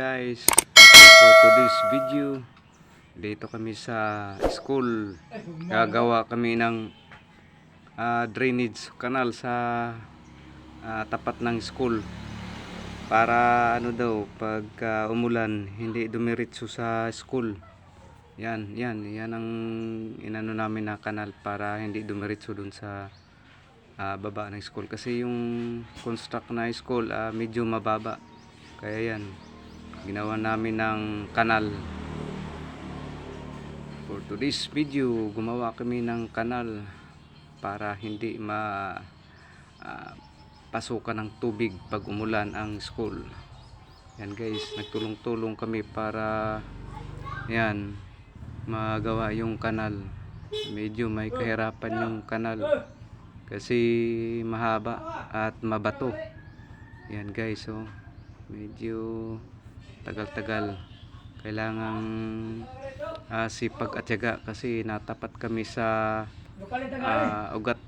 guys for today's video dito kami sa school. Gagawa kami ng ah, drainage canal sa ah, tapat ng school. Para ano daw pag ah, umulan hindi dumiretso sa school. Yan yan yan ang inano namin na kanal para hindi dumiretso dun sa ah, baba ng school. Kasi yung construct na school ah, medyo mababa. Kaya yan ginawa namin ng kanal. For today's video gumawa kami ng kanal para hindi ma ah, pasukan ng tubig pag umulan ang school. Yan guys. Nagtulong-tulong kami para yan magawa yung kanal. Medyo may kahirapan yung kanal kasi mahaba at mabato. Yan guys so medyo tagal-tagal. Kailangan ah, sipag at tiyaga kasi natapat kami sa ah, ugat